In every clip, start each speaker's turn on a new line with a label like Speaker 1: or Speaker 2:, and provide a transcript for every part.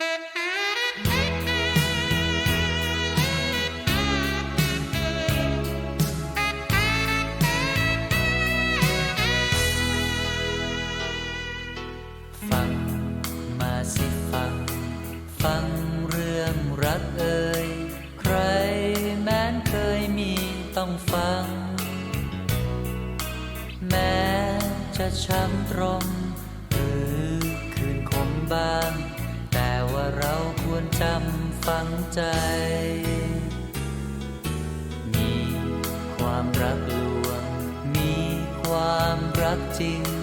Speaker 1: ฟังมาสิฟัง ฟังเรื่องรักเอ่ยใครแม้นเคยมีต้องฟัง แม้จะช้ำตรมหรือคืนคมบ้าง วรจำฝังใจ มีความรักลวง มีความรักจริง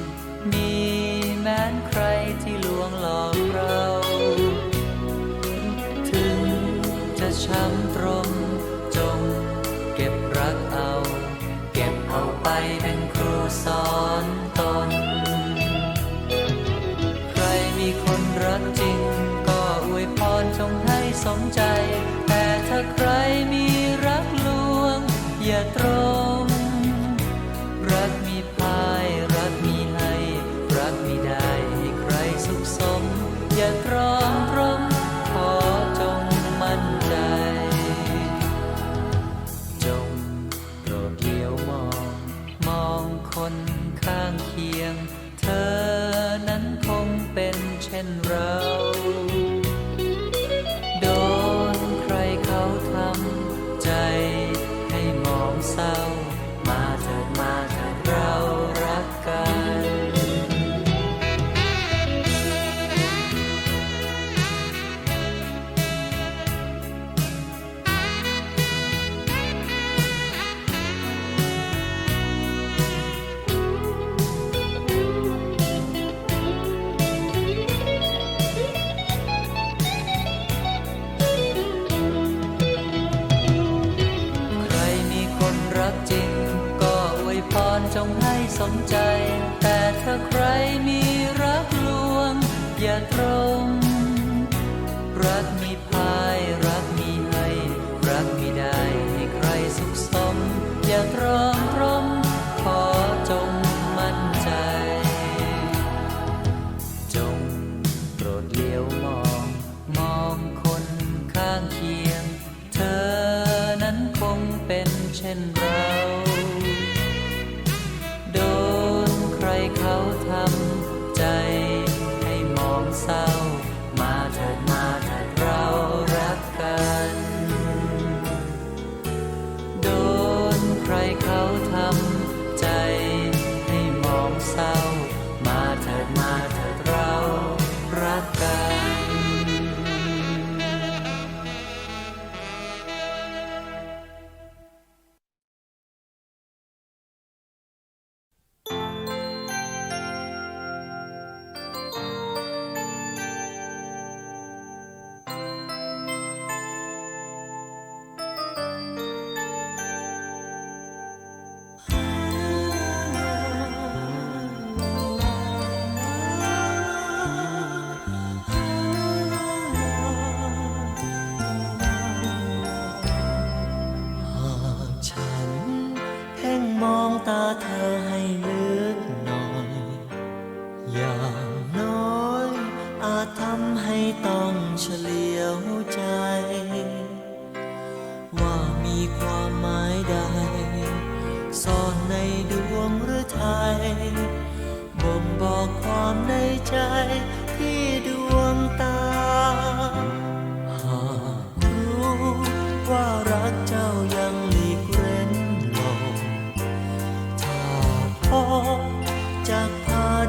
Speaker 1: ข้างเคียง เธอนั้นคงเป็นเช่นเรา รจงให้สมใจ แต่ถ้าใครมีรักลวง อย่าตรง รักมีพาย ตาเธอให้
Speaker 2: ลึกหน่อย อย่างน้อยอาจทำให้ต้องเฉลียวใจ ว่ามีความหมายใดซ่อนในดวงหรือไทยบ่งบอกความในใจ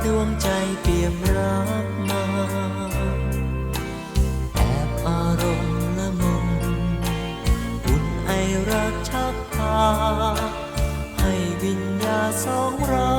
Speaker 2: ดวงใจเปี่ยมรักมาแอบอารมณ์ละมุนอุ่นไอรักชักพาให้วิญญาสองเรา